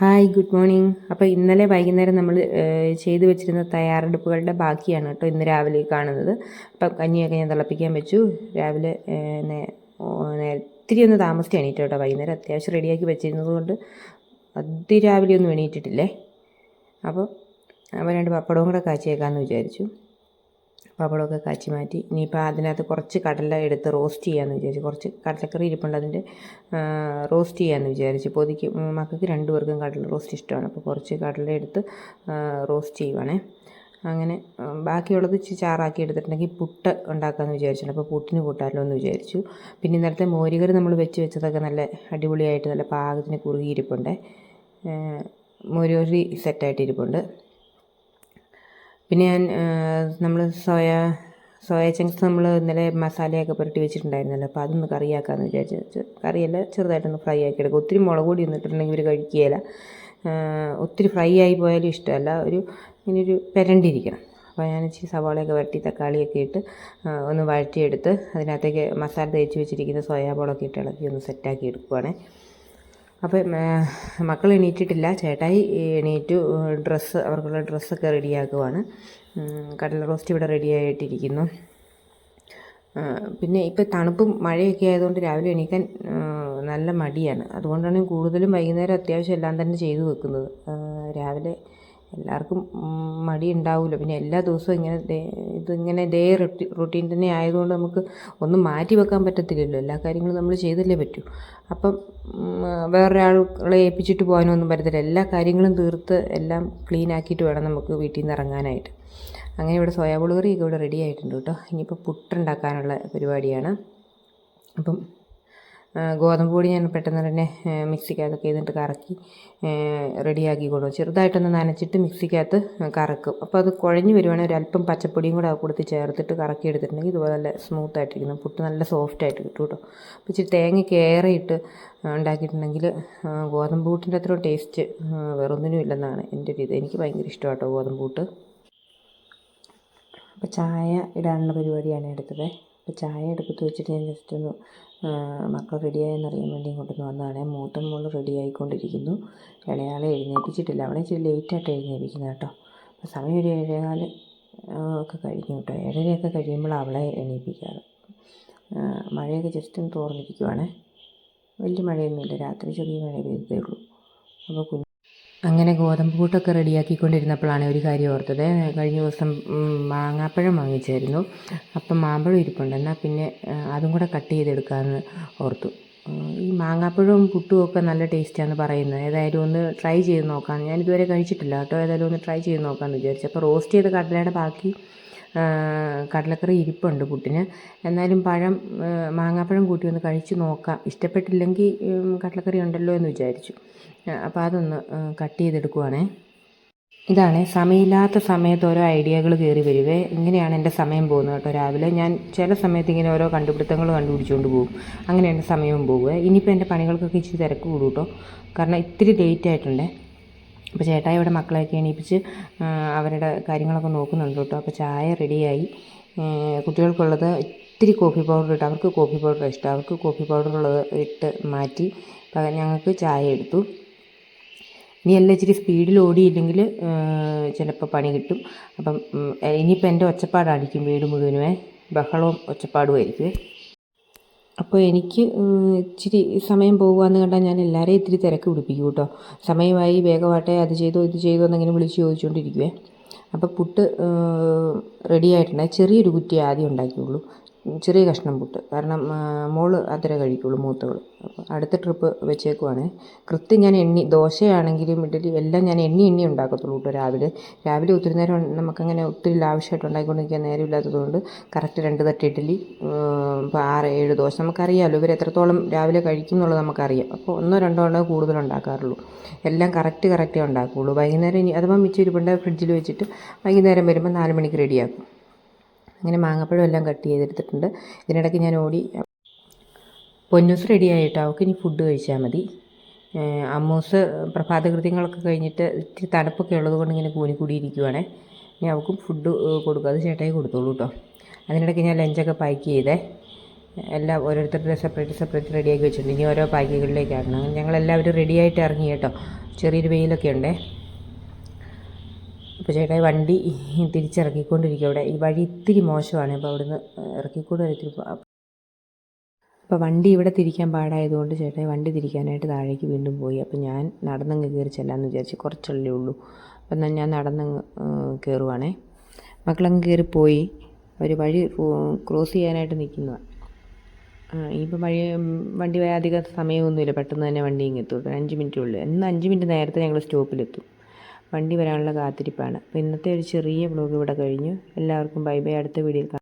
Hi good morning. അപ്പോൾ ഇന്നലെ വൈകുന്നേരം നമ്മൾ ചെയ്തു വെച്ചിരുന്ന തയ്യാറെടുപ്പുകളുടെ ബാക്കിയാണ് കേട്ടോ ഇന്ന് രാവിലെ കാണുന്നത്. അപ്പം കഞ്ഞിയൊക്കെ ഞാൻ തിളപ്പിക്കാൻ വെച്ചു. രാവിലെ ഒത്തിരി ഒന്ന് താമസിച്ച് എണീറ്റു കേട്ടോ വൈകുന്നേരം. അത്യാവശ്യം റെഡിയാക്കി വെച്ചിരുന്നത് കൊണ്ട് അതിരാവിലെ ഒന്നും എണീറ്റിട്ടില്ലേ? അപ്പോൾ അപ്പോൾ രണ്ട് പപ്പടവും കൂടെ കാച്ചിയേക്കാമെന്ന് വിചാരിച്ചു. പപ്പടമൊക്കെ കാച്ചി മാറ്റി. ഇനിയിപ്പോൾ അതിനകത്ത് കുറച്ച് കടല എടുത്ത് റോസ്റ്റ് ചെയ്യാമെന്ന് വിചാരിച്ചു. കുറച്ച് കടലക്കറി ഇരിപ്പുണ്ട് അതിന്റെ റോസ്റ്റ് ചെയ്യാമെന്ന് വിചാരിച്ചു. പൊതിക്ക് മക്കൾക്ക് രണ്ടു പേർക്കും കടല റോസ്റ്റ് ഇഷ്ടമാണ്. അപ്പോൾ കുറച്ച് കടല എടുത്ത് റോസ്റ്റ് ചെയ്യുവാണേ. അങ്ങനെ ബാക്കിയുള്ളത് ചാറാക്കി എടുത്തിട്ടുണ്ടെങ്കിൽ പുട്ട് ഉണ്ടാക്കാമെന്ന് വിചാരിച്ചിട്ടുണ്ട്. അപ്പോൾ പുട്ടിന് കൂട്ടാമല്ലോ എന്ന് വിചാരിച്ചു. പിന്നെ ഇന്നലത്തെ മോരുകറി നമ്മൾ വെച്ച് വെച്ചതൊക്കെ നല്ല അടിപൊളിയായിട്ട് നല്ല പാകത്തിന് കുറുകിയിരിപ്പുണ്ട് മോരുകറി സെറ്റായിട്ട് ഇരിപ്പുണ്ട്. പിന്നെ ഞാൻ നമ്മൾ സോയ സോയ ചങ്ക്സ് നമ്മൾ ഇന്നലെ മസാലയൊക്കെ പുരട്ടി വെച്ചിട്ടുണ്ടായിരുന്നല്ലോ. അപ്പോൾ അതൊന്ന് കറിയാക്കാമെന്ന് വിചാരിച്ചു കറിയല്ല ചെറുതായിട്ടൊന്ന് ഫ്രൈ ആക്കി എടുക്കും. ഒത്തിരി മുളക് പൊടി ഒന്നിട്ടുണ്ടെങ്കിൽ ഇവർ കഴിക്കുകയില്ല. ഒത്തിരി ഫ്രൈ ആയി പോയാലും ഇഷ്ടമല്ല. ഒരു ഇങ്ങനൊരു പെരണ്ടിരിക്കണം. അപ്പോൾ ഞാൻ ഇച്ചിരി സവാളയൊക്കെ വരട്ടി തക്കാളിയൊക്കെ ഇട്ട് ഒന്ന് വഴറ്റിയെടുത്ത് അതിനകത്തേക്ക് മസാല തേച്ച് വെച്ചിരിക്കുന്ന സോയാബോളൊക്കെ ഇട്ട് ഇളക്കി ഒന്ന് സെറ്റാക്കി എടുക്കുവാണേ. അപ്പം മക്കൾ എണീറ്റിട്ടില്ല. ചേട്ടായി എണീറ്റു. ഡ്രസ്സ് അവർക്കുള്ള ഡ്രസ്സൊക്കെ റെഡിയാക്കുവാണ്. കടൽ റോസ്റ്റ് ഇവിടെ റെഡി ആയിട്ടിരിക്കുന്നു പിന്നെ ഇപ്പോൾ തണുപ്പും മഴയൊക്കെ ആയതുകൊണ്ട് രാവിലെ എണീക്കാൻ നല്ല മടിയാണ്. അതുകൊണ്ടാണ് കൂടുതലും വൈകുന്നേരം അത്യാവശ്യം എല്ലാം തന്നെ ചെയ്തു വെക്കുന്നത്. രാവിലെ എല്ലാവർക്കും മടി ഉണ്ടാവില്ല പിന്നെ എല്ലാ ദിവസവും ഇങ്ങനെ ഇതിങ്ങനെ ഡേ റൊട്ടി റൊട്ടീൻ തന്നെ ആയതുകൊണ്ട് നമുക്ക് ഒന്നും മാറ്റി വെക്കാൻ പറ്റത്തില്ലല്ലോ. എല്ലാ കാര്യങ്ങളും നമ്മൾ ചെയ്തല്ലേ പറ്റൂ. അപ്പം വേറൊരാളെ ഏൽപ്പിച്ചിട്ട് പോകാനൊന്നും പറ്റത്തില്ല. എല്ലാ കാര്യങ്ങളും തീർത്ത് എല്ലാം ക്ലീൻ ആക്കിയിട്ട് വേണം നമുക്ക് വീട്ടിൽ നിന്ന് ഇറങ്ങാനായിട്ട്. അങ്ങനെ ഇവിടെ സോയാബോൾ കറിയൊക്കെ ഇവിടെ റെഡി ആയിട്ടുണ്ട് കേട്ടോ. ഇനിയിപ്പോൾ പുട്ടുണ്ടാക്കാനുള്ള പരിപാടിയാണ്. അപ്പം ഗോതമ്പ് പൊടി ഞാൻ പെട്ടെന്ന് തന്നെ മിക്സിക്കകത്തൊക്കെ ചെയ്തിട്ട് കറക്കി റെഡിയാക്കി കൊടുക്കും ചെറുതായിട്ടൊന്ന് നനച്ചിട്ട് മിക്സിക്കകത്ത് കറക്കും. അപ്പോൾ അത് കുഴഞ്ഞു വരുവാണെങ്കിൽ ഒരു അല്പം പച്ചപ്പൊടിയും കൂടെ കൊടുത്ത് ചേർത്തിട്ട് കറക്കി എടുത്തിട്ടുണ്ടെങ്കിൽ ഇതുപോലെ നല്ല സ്മൂത്ത് ആയിട്ടിരിക്കുന്നു പുട്ട് നല്ല സോഫ്റ്റ് ആയിട്ട് കിട്ടും കേട്ടോ. അപ്പോൾ ഇച്ചിരി തേങ്ങയ്ക്ക് കയറിയിട്ട് ഉണ്ടാക്കിയിട്ടുണ്ടെങ്കിൽ ഗോതമ്പ് കൂട്ടിന്റെ അത്ര ടേസ്റ്റ് വേറൊന്നിനും ഇല്ലെന്നാണ് എന്റെ ഒരു ഇത്. എനിക്ക് ഭയങ്കര ഇഷ്ടമാണ് കേട്ടോ ഗോതമ്പ് കൂട്ട് അപ്പോൾ ചായ ഇടാനുള്ള പരിപാടിയാണ് എടുത്തത്. അപ്പോൾ ചായ എടുക്കത്ത് വെച്ചിട്ട് ഞാൻ ജസ്റ്റ് ഒന്ന് മക്കൾ റെഡിയായെന്ന് അറിയാൻ വേണ്ടി ഇങ്ങോട്ടൊന്ന് വന്നതാണ്. മൂത്ത മോൾ റെഡി ആയിക്കൊണ്ടിരിക്കുന്നു. ഇളയാളെ എഴുന്നേൽപ്പിച്ചിട്ടില്ല അവളെ ഇച്ചിരി ലേറ്റായിട്ട് എഴുന്നേൽപ്പിക്കുന്നത് കേട്ടോ. അപ്പോൾ സമയം ഒരു ഏഴേകാൽ ഒക്കെ കഴിഞ്ഞു കേട്ടോ. ഏഴരയൊക്കെ കഴിയുമ്പോൾ അവളെ എണീപ്പിക്കാറ്. മഴയൊക്കെ ജസ്റ്റ് ഒന്ന് തോർന്നിരിക്കുവാണേ. വലിയ മഴയൊന്നുമില്ല. രാത്രി ചെറിയ മഴ പെയ്തേ ഉള്ളൂ. അപ്പോൾ കുഞ്ഞ് അങ്ങനെ ഗോതമ്പ് കൂട്ടൊക്കെ റെഡിയാക്കിക്കൊണ്ടിരുന്നപ്പോഴാണ് ഒരു കാര്യം ഓർത്തത്. കഴിഞ്ഞ ദിവസം മാങ്ങാപ്പഴം വാങ്ങിച്ചായിരുന്നു. അപ്പം മാമ്പഴം ഇരിപ്പുണ്ട്. എന്നാൽ പിന്നെ അതും കൂടെ കട്ട് ചെയ്തെടുക്കാമെന്ന് ഓർത്തു. ഈ മാങ്ങാപ്പഴവും പുട്ടും ഒക്കെ നല്ല ടേസ്റ്റാണ് പറയുന്നത്. ഏതായാലും ഒന്ന് ട്രൈ ചെയ്ത് നോക്കാം. ഞാൻ ഇതുവരെ കഴിച്ചിട്ടില്ല കേട്ടോ. ഏതായാലും ഒന്ന് ട്രൈ ചെയ്ത് നോക്കാമെന്ന് വിചാരിച്ചു. അപ്പോൾ റോസ്റ്റ് ചെയ്ത കടലയുടെ ബാക്കി കടലക്കറി ഇരിപ്പുണ്ട് പുട്ടിന്. എന്നാലും പഴം മാങ്ങാപ്പഴം കൂട്ടി ഒന്ന് കഴിച്ച് നോക്കാം. ഇഷ്ടപ്പെട്ടില്ലെങ്കിൽ കടലക്കറി ഉണ്ടല്ലോ എന്ന് വിചാരിച്ചു. അപ്പോൾ അതൊന്ന് കട്ട് ചെയ്തെടുക്കുവാണേ. ഇതാണ് സമയമില്ലാത്ത സമയത്ത് ഓരോ ഐഡിയകൾ കയറി വരുവേ. ഇങ്ങനെയാണ് എന്റെ സമയം പോകുന്നത് കേട്ടോ രാവിലെ. ഞാൻ ചില സമയത്ത് ഇങ്ങനെ ഓരോ കണ്ടുപിടുത്തങ്ങൾ കണ്ടുപിടിച്ചുകൊണ്ട് പോകും. അങ്ങനെ എന്റെ സമയവും പോകുക. ഇനിയിപ്പോൾ എന്റെ പണികൾക്കൊക്കെ ഇച്ചിരി തിരക്ക് കൂടും കേട്ടോ. കാരണം ഇത്തിരി ലേറ്റ് ആയിട്ടുണ്ടേ. അപ്പോൾ ചേട്ടായി ഇവിടെ മക്കളെയൊക്കെ എണീപ്പിച്ച് അവരുടെ കാര്യങ്ങളൊക്കെ നോക്കുന്നുണ്ട് കേട്ടോ. അപ്പോൾ ചായ റെഡിയായി. കുട്ടികൾക്കുള്ളത് ഇത്തിരി കോഫി പൗഡർ ഇട്ട് അവർക്ക് കോഫി പൗഡർ ഇഷ്ടം. അവർക്ക് കോഫി പൗഡർ ഉള്ളത് ഇട്ട് മാറ്റി ഞങ്ങൾക്ക് ചായ എടുത്തു. ഇനി എല്ലാം ഇച്ചിരി സ്പീഡിൽ ഓടിയില്ലെങ്കിൽ ചിലപ്പോൾ പണി കിട്ടും. അപ്പം ഇനിയിപ്പോൾ എന്റെ ഒച്ചപ്പാടായിരിക്കും വീട് മുഴുവനുമേ. ബഹളവും ഒച്ചപ്പാടും ആയിരിക്കുമേ അപ്പോൾ എനിക്ക് ഇച്ചിരി സമയം പോകുകയെന്ന് കണ്ടാൽ ഞാൻ എല്ലാവരെയും ഇത്തിരി തിരക്ക് പിടിപ്പിക്കും കേട്ടോ. സമയമായി വേഗമാട്ടെ അത് ചെയ്തോ ഇത് ചെയ്തോ എന്നിങ്ങനെ വിളിച്ച് ചോദിച്ചുകൊണ്ടിരിക്കുവേ അപ്പോൾ പുട്ട് റെഡി ആയിട്ടുണ്ട്. ചെറിയൊരു കുറ്റി ആദ്യം ഉണ്ടാക്കിയുള്ളൂ. ചെറിയ കഷ്ണം പുട്ട്. കാരണം മോൾ അത്ര കഴിക്കുള്ളൂ മൂത്തവൾ അപ്പോൾ അടുത്ത ട്രിപ്പ് വെച്ചേക്കുവാണ്. കൃത്യം ഞാൻ എണ്ണി ദോശയാണെങ്കിലും ഇഡലി എല്ലാം ഞാൻ എണ്ണി എണ്ണി ഉണ്ടാക്കത്തുള്ളൂ കേട്ടോ രാവിലെ. രാവിലെ ഒത്തിരി നേരം നമുക്കങ്ങനെ ഒത്തിരി ലാവശ്യമായിട്ട് ഉണ്ടാക്കിക്കൊണ്ടിരിക്കാൻ നേരമില്ലാത്തതുകൊണ്ട് കറക്റ്റ് രണ്ട് തട്ട് ഇഡലി ഇപ്പോൾ ആറ് ഏഴ് ദോശ. നമുക്കറിയാമല്ലോ ഇവർ എത്രത്തോളം രാവിലെ കഴിക്കും എന്നുള്ളത് നമുക്കറിയാം. അപ്പോൾ ഒന്നോ രണ്ടോ എണ്ണോ കൂടുതൽ ഉണ്ടാക്കാറുള്ളൂ. എല്ലാം കറക്റ്റ് കറക്റ്റേ ഉണ്ടാക്കുകയുള്ളൂ വൈകുന്നേരം ഇനി അഥവാ മിച്ചം ഫ്രിഡ്ജിൽ വെച്ചിട്ട് വൈകുന്നേരം വരുമ്പോൾ നാല് മണിക്ക് റെഡിയാക്കും. അങ്ങനെ മാങ്ങപ്പഴം എല്ലാം കട്ട് ചെയ്തെടുത്തിട്ടുണ്ട്. ഇതിനിടയ്ക്ക് ഞാൻ ഓടി പൊന്നൂസ് റെഡി ആയിട്ട്? അവൾക്ക് ഇനി ഫുഡ് കഴിച്ചാൽ മതി. അമ്മൂസ് പ്രഭാത കൃത്യങ്ങളൊക്കെ കഴിഞ്ഞിട്ട് ഇത്തിരി തണുപ്പൊക്കെ ഉള്ളത് കൊണ്ട് ഇങ്ങനെ കൂനിക്കൂടിയിരിക്കുവാണേ ഇനി അവൾക്കും ഫുഡ് കൊടുക്കുക അത് ചേട്ടായി കൊടുത്തോളൂ കേട്ടോ അതിനിടയ്ക്ക് ഞാൻ ലഞ്ചൊക്കെ പാക്ക് ചെയ്തേ. എല്ലാം ഓരോരുത്തരുടെ സെപ്പറേറ്റ് സെപ്പറേറ്റ് റെഡിയാക്കി വെച്ചിട്ടുണ്ട്. ഇനി ഓരോ പാക്കുകളിലേക്കാണ് അങ്ങനെ ഞങ്ങളെല്ലാവരും റെഡിയായിട്ട് ഇറങ്ങി കേട്ടോ. ചെറിയൊരു വെയിലൊക്കെ ഉണ്ടേ. അപ്പോൾ ചേട്ടായി വണ്ടി തിരിച്ചിറക്കിക്കൊണ്ടിരിക്കും അവിടെ. ഈ വഴി ഇത്തിരി മോശമാണ്. അപ്പോൾ അവിടുന്ന് ഇറക്കിക്കൊണ്ട് ഇത്തിരി അപ്പോൾ വണ്ടി ഇവിടെ തിരിക്കാൻ പാടായതുകൊണ്ട് ചേട്ടായി വണ്ടി തിരിക്കാനായിട്ട് താഴേക്ക് വീണ്ടും പോയി. അപ്പോൾ ഞാൻ നടന്നങ്ങ് കയറി ചെല്ലാമെന്ന് വിചാരിച്ചു കുറച്ചല്ലേ ഉള്ളൂ. അപ്പം എന്നാൽ ഞാൻ നടന്നങ്ങ് കയറുവാണേ മക്കളങ്ങ് കയറിപ്പോയി അവർ വഴി ക്രോസ് ചെയ്യാനായിട്ട് നിൽക്കുന്നതാണ് ഇപ്പം വഴി വണ്ടി വരാധിക സമയമൊന്നുമില്ല. പെട്ടെന്ന് തന്നെ വണ്ടി ഇങ്ങെത്തും ഒരു അഞ്ച് മിനിറ്റേ ഉള്ളൂ. എന്നാൽ അഞ്ച് മിനിറ്റ് നേരത്തെ ഞങ്ങൾ സ്റ്റോപ്പിലെത്തും. വണ്ടി വരാനുള്ള കാത്തിരിപ്പാണ്. അപ്പോൾ ഇന്നത്തെ ഒരു ചെറിയ ബ്ലോഗ് ഇവിടെ കഴിഞ്ഞു. എല്ലാവർക്കും ബൈ ബൈ അടുത്ത വീഡിയോയിൽ